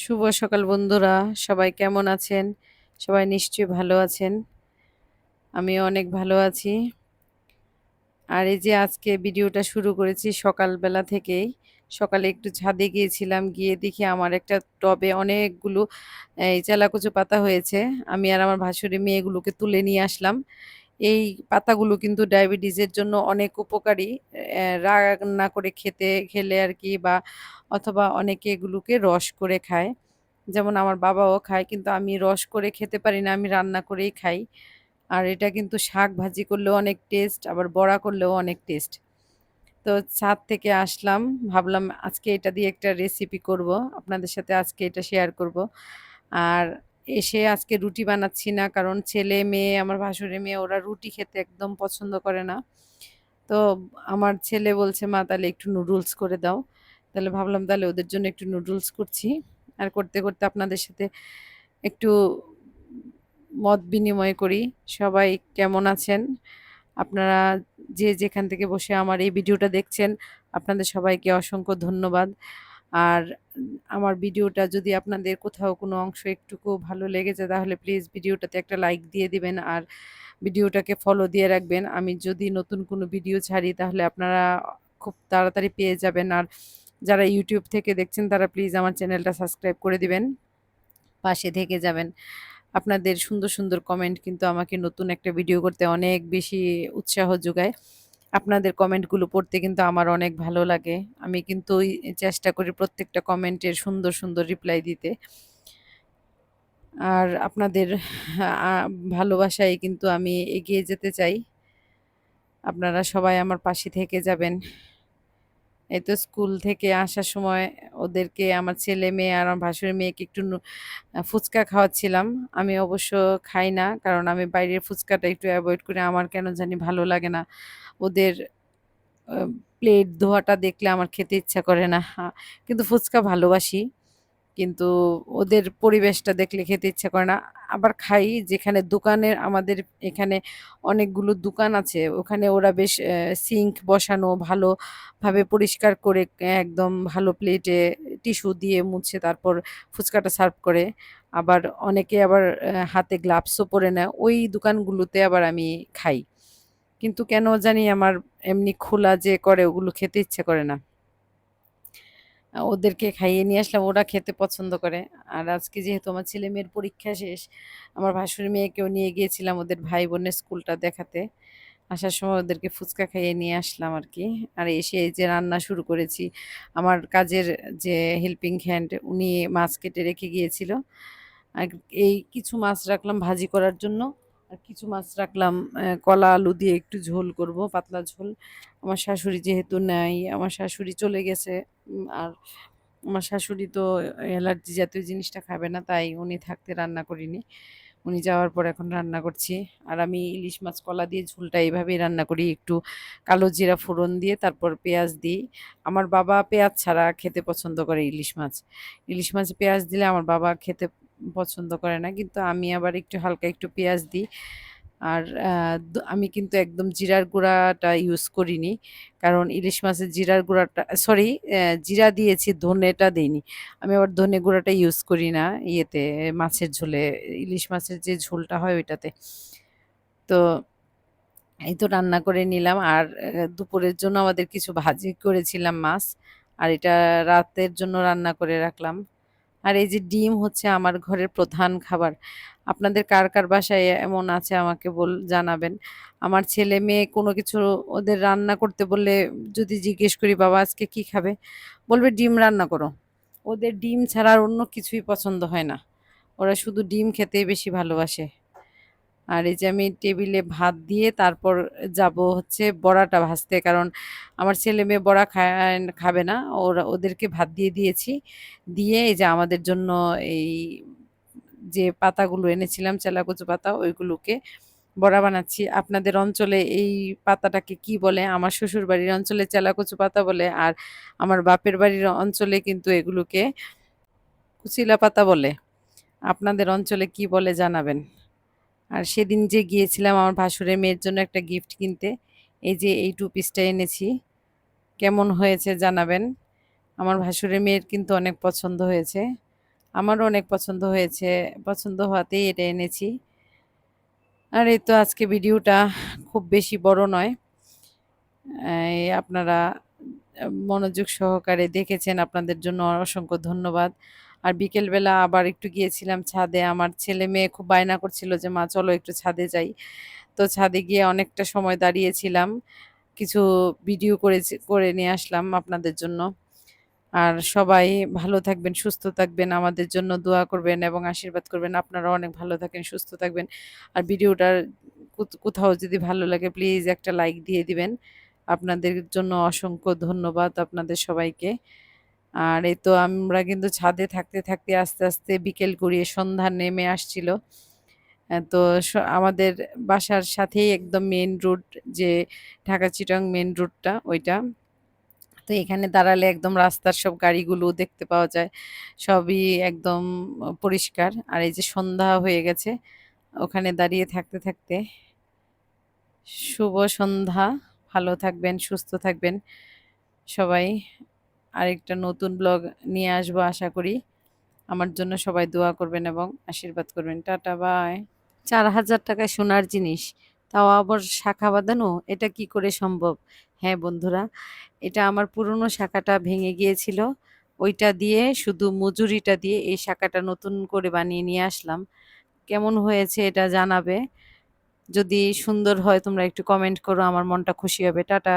শুভ সকাল বন্ধুরা, সবাই কেমন আছেন? সবাই নিশ্চয়ই ভালো আছেন। আমি অনেক ভালো আছি। আর এই যে আজকে ভিডিওটা শুরু করেছি সকালবেলা থেকেই, সকালে একটু ছাদে গিয়েছিলাম, গিয়ে দেখি আমার একটা টবে অনেকগুলো, এই চেলাকুচু পাতা হয়েছে। আমি আর আমার ভাসুরি মেয়েগুলোকে তুলে নিয়ে আসলাম। এই পাতাগুলো কিন্তু ডায়াবেটিসের জন্য অনেক উপকারী। রান্না করে খেতে, খেলে আর কি বা অথবা অনেকে এগুলোকে রস করে খায়। যেমন আমার বাবাও খায়, কিন্তু আমি রস করে খেতে পারি না, আমি রান্না করেই খাই। আর এটা কিন্তু শাক ভাজি করলেও অনেক টেস্ট আবার বড়া করলেও অনেক টেস্ট তো ছাদ থেকে আসলাম, ভাবলাম আজকে এটা দিয়ে একটা রেসিপি করব, আপনাদের সাথে আজকে এটা শেয়ার করব। আর এসে আজকে রুটি বানাচ্ছি না, কারণ ছেলে মেয়ে, আমার ভাসুরে মেয়ে, ওরা রুটি খেতে একদম পছন্দ করে না। তো আমার ছেলে বলছে, মা, তাহলে একটু নুডলস করে দাও। তাহলে ভাবলাম, তাহলে ওদের জন্য একটু নুডলস করছি। আর করতে করতে আপনাদের সাথে একটু মত বিনিময় করি। সবাই কেমন আছেন? আপনারা যে যেখান থেকে বসে আমার এই ভিডিওটা দেখছেন, আপনাদের সবাইকে অসংখ্য ধন্যবাদ। আর আমার ভিডিওটা যদি আপনাদের কোথাও কোনো অংশ একটুকু ভালো লেগেছে, তাহলে প্লিজ ভিডিওটাতে একটা লাইক দিয়ে দিবেন আর ভিডিওটাকে ফলো দিয়ে রাখবেন। আমি যদি নতুন কোনো ভিডিও ছাড়ি, তাহলে আপনারা খুব তাড়াতাড়ি পেয়ে যাবেন। আর যারা ইউটিউব থেকে দেখছেন, তারা প্লিজ আমার চ্যানেলটা সাবস্ক্রাইব করে দিবেন। পাশে থেকে যাবেন। আপনাদের সুন্দর সুন্দর কমেন্ট কিন্তু আমাকে নতুন একটা ভিডিও করতে অনেক বেশি উৎসাহ যোগায়। আপনাদের কমেন্টগুলো পড়তে কিন্তু আমার অনেক ভালো লাগে। আমি কিন্তু চেষ্টা করি প্রত্যেকটা কমেন্টের সুন্দর সুন্দর রিপ্লাই দিতে। আর আপনাদের ভালোবাসায় কিন্তু আমি এগিয়ে যেতে চাই। আপনারা সবাই আমার পাশে থেকে যাবেন। এই তো স্কুল থেকে আসার সময় ওদেরকে, আমার ছেলে মেয়ে আর আমার ভাসুরের মেয়েকে একটু ফুচকা খাওয়াচ্ছিলাম। আমি অবশ্য খাই না, কারণ আমি বাইরের ফুচকাটা একটু অ্যাভয়েড করি। আমার কেন জানি ভালো লাগে না। ওদের প্লেট ধোয়াটা দেখলে আমার খেতে ইচ্ছা করে না। কিন্তু ফুচকা ভালোবাসি। কিন্তু ওদের পরিবেশটা দেখলে খেতে ইচ্ছা করে না। আবার খাই যেখানে দোকানের আমাদের এখানে অনেকগুলো দোকান আছে, ওখানে ওরা বেশ সিঙ্ক বসানো, ভালোভাবে পরিষ্কার করে, একদম ভালো প্লেটে টিস্যু দিয়ে মুছে তারপর ফুচকাটা সার্ভ করে। আবার অনেকে আবার হাতে গ্লাভসও পরে নেয়। ওই দোকানগুলোতে আবার আমি খাই। কিন্তু কেন জানি আমার এমনি খোলা যে করে ওগুলো খেতে ইচ্ছে করে না। ওদেরকে খাইয়ে নিয়ে আসলাম। ওরা খেতে পছন্দ করে। আর আজকে যেহেতু আমার ছেলে মেয়ের পরীক্ষা শেষ, আমার ভাসুর মেয়েকেও নিয়ে গিয়েছিলাম ওদের ভাই বোনের স্কুলটা দেখাতে। আসার সময় ওদেরকে ফুচকা খাইয়ে নিয়ে আসলাম আর কি আর এসে এই যে রান্না শুরু করেছি, আমার কাজের যে হেল্পিং হ্যান্ড উনি মাছ কেটে রেখে গিয়েছিল। আর এই কিছু মাছ রাখলাম ভাজি করার জন্য। কিছু মাছ রাখলাম কলা, আলু দিয়ে একটু ঝোল করব, পাতলা ঝোল। আমার শাশুড়ি যেহেতু নাই, আমার শাশুড়ি চলে গেছে আর আমার শাশুড়ি তো অ্যালার্জি জাতীয় জিনিসটা খাবে না, তাই উনি থাকতে রান্না করিনি। উনি যাওয়ার পর এখন রান্না করছি। আর আমি ইলিশ মাছ, কলা দিয়ে ঝোলটা এইভাবেই রান্না করি, একটু কালো জিরা ফোড়ন দিয়ে, তারপর পেঁয়াজ দিই। আমার বাবা পেঁয়াজ ছাড়া খেতে পছন্দ করে ইলিশ মাছ। ইলিশ মাছ পেঁয়াজ দিলে আমার বাবা খেতে পছন্দ করে না। কিন্তু আমি আবার একটু হালকা একটু পেঁয়াজ দিই। আর আমি কিন্তু একদম জিরার গুঁড়াটা ইউজ করিনি। কারণ ইলিশ মাছের জিরার গুঁড়াটা সরি জিরা দিয়েছি, ধনেটা দিইনি। আমি আবার ধনে গুঁড়াটা ইউজ করি না ইয়েতে, মাছের ঝোলে, ইলিশ মাছের যে ঝোলটা হয় ওইটাতে। তো এই তো রান্না করে নিলাম। আর দুপুরের জন্য আমাদের কিছু ভাজি করেছিলাম মাছ। আর এটা রাতের জন্য রান্না করে রাখলাম। আর এই যে ডিম হচ্ছে আমার ঘরের প্রধান খাবার। আপনাদের কার কার বাসায় এমন আছে আমাকে বল, জানাবেন। আমার ছেলে মেয়ে কোনো কিছু ওদের রান্না করতে বললে যদি জিজ্ঞেস করি, বাবা, আজকে কি খাবে? বলবে, ডিম রান্না করো। ওদের ডিম ছাড়া আর অন্য কিছুই পছন্দ হয় না। ওরা শুধু ডিম খেতেই বেশি ভালোবাসে। আর এই যে আমি টেবিলে ভাত দিয়ে তারপর যাব হচ্ছে বড়াটা ভাজতে, কারণ আমার ছেলে মেয়ে বড়া খায়, খাবে না। ওরা, ওদেরকে ভাত দিয়ে দিয়েছি। দিয়ে এই যে আমাদের জন্য এই যে পাতাগুলো এনেছিলাম, চেলাকচু পাতা, ওইগুলোকে বড়া বানাচ্ছি। আপনাদের অঞ্চলে এই পাতাটাকে কি বলে? আমার শ্বশুর বাড়ির অঞ্চলে চেলাকচু পাতা বলে, আর আমার বাপের বাড়ির অঞ্চলে কিন্তু এগুলোকে কুচিলা পাতা বলে। আপনাদের অঞ্চলে কি বলে জানাবেন? আর সেদিন যে গিয়েছিলাম আমার ভাসুরের মেয়ের জন্য একটা গিফট কিনতে, এই যে এই টু পিসটা এনেছি। কেমন হয়েছে জানাবেন? আমার ভাসুরের মেয়ের কিন্তু অনেক পছন্দ হয়েছে। আমারও অনেক পছন্দ হয়েছে। পছন্দ হওয়াতেই এটা এনেছি। আর এই তো আজকে ভিডিওটা খুব বেশি বড় নয়। আপনারা মনোযোগ সহকারে দেখেছেন, আপনাদের জন্য অসংখ্য ধন্যবাদ। আর বিকেলবেলা আবার একটু গিয়েছিলাম ছাদে। আমার ছেলে মেয়ে খুব বায়না করছিল যে, মা, চলো একটু ছাদে যাই। তো ছাদে গিয়ে অনেকটা সময় দাঁড়িয়েছিলাম। কিছু ভিডিও করে করে নিয়ে আসলাম আপনাদের জন্য। আর সবাই ভালো থাকবেন, সুস্থ থাকবেন, আমাদের জন্য দোয়া করবেন এবং আশীর্বাদ করবেন। আপনারা অনেক ভালো থাকেন, সুস্থ থাকবেন। আর ভিডিওটার কোথাও যদি ভালো লাগে, প্লিজ একটা লাইক দিয়ে দিবেন। আপনাদের জন্য অসংখ্য ধন্যবাদ আপনাদের সবাইকে। আর এই তো আমরা কিন্তু ছাদে থাকতে থাকতে আস্তে আস্তে বিকেল গড়িয়ে সন্ধ্যা নেমে আসছিল। তো আমাদের বাসার সাথেই একদম মেন রুট যে ঢাকা চিটং মেন রুটটা ওইটা। তো এখানে দাঁড়ালে একদম রাস্তার সব গাড়িগুলো দেখতে পাওয়া যায়, সবই একদম পরিষ্কার। আর এই যে সন্ধ্যা হয়ে গেছে, ওখানে দাঁড়িয়ে থাকতে থাকতে শুভ সন্ধ্যা। ভালো থাকবেন, সুস্থ থাকবেন সবাই। আরেকটা নতুন ব্লগ নিয়ে আসব, আশা করি। আমার জন্য সবাই দোয়া করবেন এবং আশীর্বাদ করবেন। Tata, bye. চার হাজার টাকায় সোনার জিনিস, তাও আবার শাখা বাঁধানো, এটা কি করে সম্ভব? হ্যাঁ বন্ধুরা, এটা আমার পুরনো শাখাটা ভেঙে গিয়েছিল। ওইটা দিয়ে, শুধু মজুরিটা দিয়ে এই শাখাটা নতুন করে বানিয়ে নিয়ে আসলাম। কেমন হয়েছে এটা জানাবে? যদি সুন্দর হয়, তোমরা একটু কমেন্ট করো, আমার মনটা খুশি হবে। টাটা।